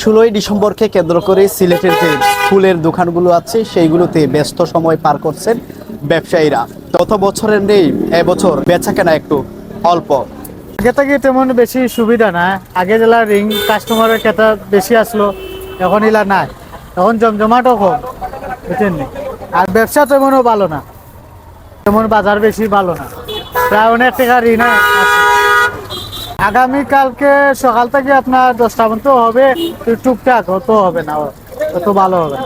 ষোলোই ডিসেম্বরকে কেন্দ্র করে সিলেটের যে ফুলের দোকানগুলো আছে, সেইগুলোতে ব্যস্ত সময় পার করছেন ব্যবসায়ীরা। গত বছরের নেই, এবছর বেচা কেনা একটু অল্প। আগে থেকে তেমন বেশি সুবিধা না। আগে জেলা রিং কাস্টমারের ক্রেতা বেশি আসলো, এখন এলা নাই। এখন জমজমাটও কম, বুঝছেন? আর ব্যবসা তেমনও ভালো না। তেমন বাজার বেশি ভালো না। প্রায় অনেক টাকা ঋণ আছে। আগামী কালকে সকাল থেকে আপনার দশটা পর্যন্ত হবে টুকটাক অত হবে না অত ভালো হবে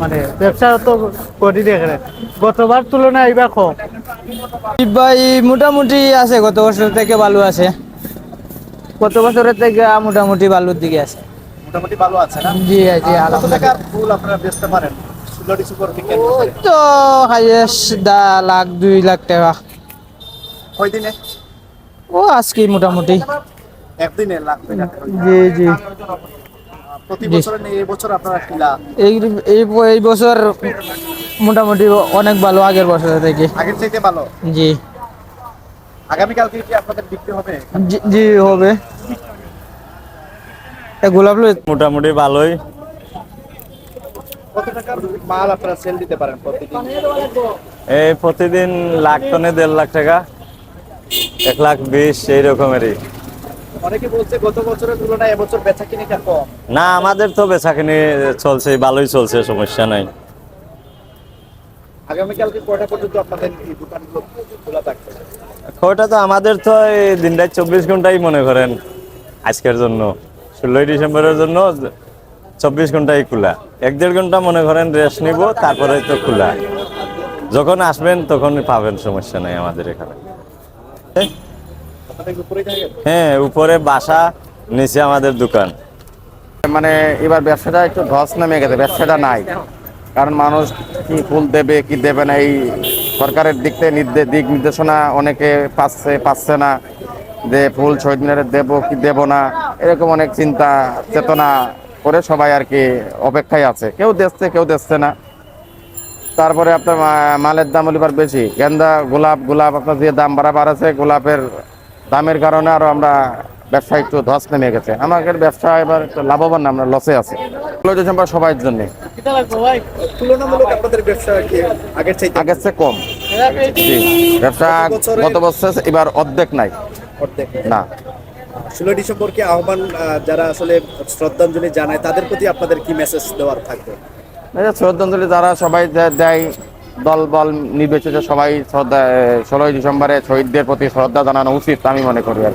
মানে ব্যবসা তো করি দেখে গতবার তুলনায় এবার কম। ভাই মোটামুটি আছে গত বছর থেকে ভালো আছে। গত বছরের থেকে মোটামুটি ভালোর দিকে আছে। মোটামুটি ভালো আছে না? জি জি ফুল আপনারা বেচতে পারেন? করে তো হাইয়েস্ট দা লাখ দুই লাখ টাকা। কয় দিনে ও আজকে মোটামুটি। একদিনে লাখ টাকা জি জি। প্রতি বছরের এই বছর আপনারা কিলা এই এই এই বছর মোটামুটি অনেক ভালো আগের বছর থেকে। আগের চাইতে ভালো? জি। আগামীকালকে কি আপনাদের বিক্রি হবে? জি- জি হবে। গোলাপ লো মোটামুটি ভালোই। কত টাকার মাল আপনারা সেল দিতে পারেন প্রতিদিন? এই প্রতিদিন লাখ টনে দেড় লাখ টাকা। এক লাখ বিশ এই রকমেরই। অনেকে বলছে গত বছরের তুলনায় এবছর বেচা কিনিটা কম। না আমাদের তো বেচাকিনি চলছে ভালোই চলছে সমস্যা নাই। আগামীকালকে কয়টা পর্যন্ত আপনাদের দোকানগুলো খোলা থাকবে? ওটা তো আমাদের তো এই দিনটায় চব্বিশ ঘন্টাই মনে করেন আজকের জন্য। ষোলোই ডিসেম্বরের জন্য চব্বিশ ঘন্টাই খোলা। এক দেড় ঘণ্টা মনে করেন রেস্ট নিব তারপরে তো খোলা। যখন আসবেন তখন পাবেন সমস্যা নাই আমাদের এখানে। হ্যাঁ উপরে বাসা, নিচে আমাদের দোকান। মানে এবার ব্যবসাটা একটু ধস নেমে গেছে, ব্যবসাটা নাই। কারণ মানুষ কি ফুল দেবে, কি দেবে না, এই সরকারের দিক থেকে নির্দে- দিক নির্দেশনা অনেকে পাচ্ছে পাচ্ছে না। যে ফুল শহীদ মিনারে দেবো, কি দেবো না, এরকম অনেক চিন্তা, চেতনা করে সবাই আর কি অপেক্ষায় আছে। কেউ দেখছে কেউ দেখছে না। তারপরে আপনার মালের দাম এবার বেশি। গেন্দা গোলাপ গোলাপ আপনার যে দাম বাড়া বাড়াছে গোলাপের দামের কারণে আরও আমরা ব্যবসা একটু ধস নেমে গেছে। আমাদের ব্যবসা এবার একটু লাভবান না, আমরা লসে আছে। ডিসেম্বর সবার জন্য। ব্যবসা আগের চেয়ে কম। ব্যবসা গত বছর এবার অর্ধেক নাই। অর্ধেক না। ষোলো ডিসেম্বরকে আহ্বান যারা আসলে শ্রদ্ধাঞ্জলি জানায় তাদের প্রতি আপনাদের কি মেসেজ দেওয়ার থাকবে? শ্রদ্ধাঞ্জলি যারা সবাই দেয় দল বল নির্বিশেষে সবাই শ্রদ্ধা, ষোলোই ডিসেম্বরে শহীদদের প্রতি শ্রদ্ধা জানানো উচিত, আমি মনে করি আর।